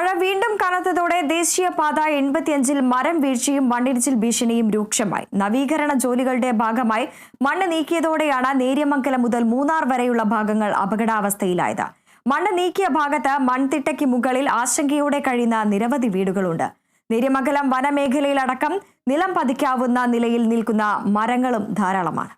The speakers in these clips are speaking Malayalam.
മഴ വീണ്ടും കനത്തതോടെ ദേശീയപാത എൺപത്തിയഞ്ചിൽ മരം വീഴ്ചയും മണ്ണിടിച്ചിൽ ഭീഷണിയും രൂക്ഷമായി. നവീകരണ ജോലികളുടെ ഭാഗമായി മണ്ണ് നീക്കിയതോടെയാണ് നേര്യമംഗലം മുതൽ മൂന്നാർ വരെയുള്ള ഭാഗങ്ങൾ അപകടാവസ്ഥയിലായത്. മണ്ണ് നീക്കിയ ഭാഗത്ത് മൺതിട്ടയ്ക്ക് മുകളിൽ ആശങ്കയോടെ കഴിയുന്ന നിരവധി വീടുകളുണ്ട്. നേര്യമംഗലം വനമേഖലയിലടക്കം നിലം പതിക്കാവുന്ന നിലയിൽ നിൽക്കുന്ന മരങ്ങളും ധാരാളമാണ്.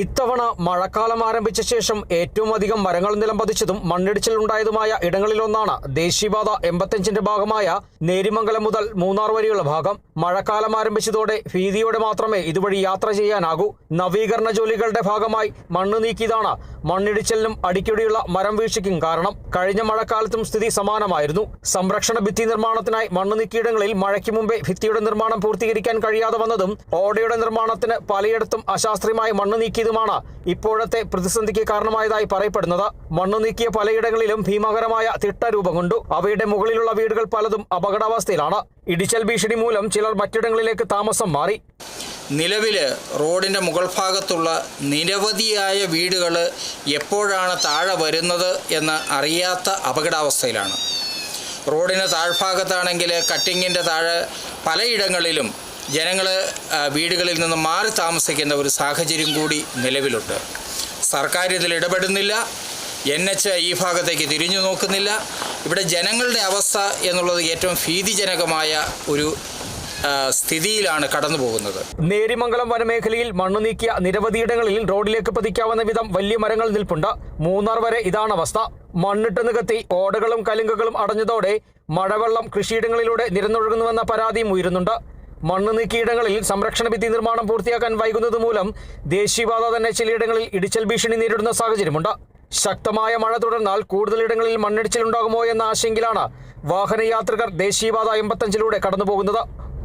ഇത്തവണ മഴക്കാലം ആരംഭിച്ച ശേഷം ഏറ്റവും അധികം മരങ്ങൾ നിലം പതിച്ചതും മണ്ണിടിച്ചിലുണ്ടായതുമായ ഇടങ്ങളിലൊന്നാണ് ദേശീയപാത എൺപത്തഞ്ചിന്റെ ഭാഗമായ നേരിമംഗലം മുതൽ മൂന്നാർ വരെയുള്ള ഭാഗം. മഴക്കാലം ആരംഭിച്ചതോടെ ഭീതിയോടെ മാത്രമേ ഇതുവഴി യാത്ര ചെയ്യാനാകൂ. നവീകരണ ജോലികളുടെ ഭാഗമായി മണ്ണ് നീക്കിയതാണ് മണ്ണിടിച്ചിലിനും അടിക്കടിയുള്ള മരം വീഴ്ചയ്ക്കും കാരണം കഴിഞ്ഞ മഴക്കാലത്തും സ്ഥിതി സമാനമായിരുന്നു. സംരക്ഷണ ഭിത്തി നിർമ്മാണത്തിനായി മണ്ണ് നീക്കിയിടങ്ങളിൽ മഴയ്ക്ക് മുമ്പേ ഭിത്തിയുടെ നിർമ്മാണം പൂർത്തീകരിക്കാൻ കഴിയാതെ വന്നതും ഓടയുടെ നിർമ്മാണത്തിന് പലയിടത്തും അശാസ്ത്രീയമായി മണ്ണ് നീക്കിയതുമാണ് ഇപ്പോഴത്തെ പ്രതിസന്ധിക്ക് കാരണമായതായി പറയപ്പെടുന്നത്. മണ്ണ് നീക്കിയ പലയിടങ്ങളിലും ഭീമകരമായ തിട്ട രൂപം കൊണ്ടു അവയുടെ മുകളിലുള്ള വീടുകൾ പലതും അപകടാവസ്ഥയിലാണ്. ഇടിച്ചൽ ഭീഷണി മൂലം ചിലർ മറ്റിടങ്ങളിലേക്ക് താമസം മാറി. നിലവിൽ റോഡിന്റെ മുകൾ ഭാഗത്തുള്ള നിരവധിയായ വീടുകൾ എപ്പോഴാണ് താഴെ വരുന്നത് എന്ന് അറിയാത്ത അപകടാവസ്ഥയിലാണ്. റോഡിന് താഴ്ഭാഗത്താണെങ്കിൽ കട്ടിങ്ങിന്റെ താഴെ പലയിടങ്ങളിലും ജനങ്ങൾ വീടുകളിൽ നിന്ന് മാറി താമസിക്കുന്ന ഒരു സാഹചര്യം കൂടി നിലവിലുണ്ട്. സർക്കാർ ഇതിൽ ഇടപെടുന്നില്ല. എൻ എച്ച് ഈ ഭാഗത്തേക്ക് തിരിഞ്ഞു നോക്കുന്നില്ല. ഇവിടെ ജനങ്ങളുടെ അവസ്ഥ എന്നുള്ളത് ഏറ്റവും ഭീതിജനകമായ ഒരു സ്ഥിതിയിലാണ് കടന്നു പോകുന്നത്. നേരിമംഗലം വനമേഖലയിൽ മണ്ണ് നീക്കിയ നിരവധിയിടങ്ങളിൽ റോഡിലേക്ക് പതിക്കാവുന്ന വിധം വലിയ മരങ്ങൾ നിൽപ്പുണ്ട്. മൂന്നാർ വരെ ഇതാണ് അവസ്ഥ. മണ്ണിട്ട് നികത്തി ഓടകളും കലുങ്കുകളും അടഞ്ഞതോടെ മഴവെള്ളം കൃഷിയിടങ്ങളിലൂടെ നിരന്നൊഴുകുന്നുവെന്ന പരാതിയും ഉയരുന്നുണ്ട്. മണ്ണ് നീക്കിയിടങ്ങളിൽ സംരക്ഷണ ഭിത്തി നിർമ്മാണം പൂർത്തിയാക്കാൻ വൈകുന്നത് മൂലം ദേശീയപാത തന്നെ ചിലയിടങ്ങളിൽ ഇടിച്ചൽ ഭീഷണി നേരിടുന്ന സാഹചര്യമുണ്ട്. ശക്തമായ മഴ തുടർന്നാൽ കൂടുതലിടങ്ങളിൽ മണ്ണിടിച്ചിലുണ്ടാകുമോ എന്ന ആശങ്കയിലാണ് വാഹനയാത്രികർ ദേശീയപാത എൺപത്തഞ്ചിലൂടെ കടന്നുപോകുന്നത്.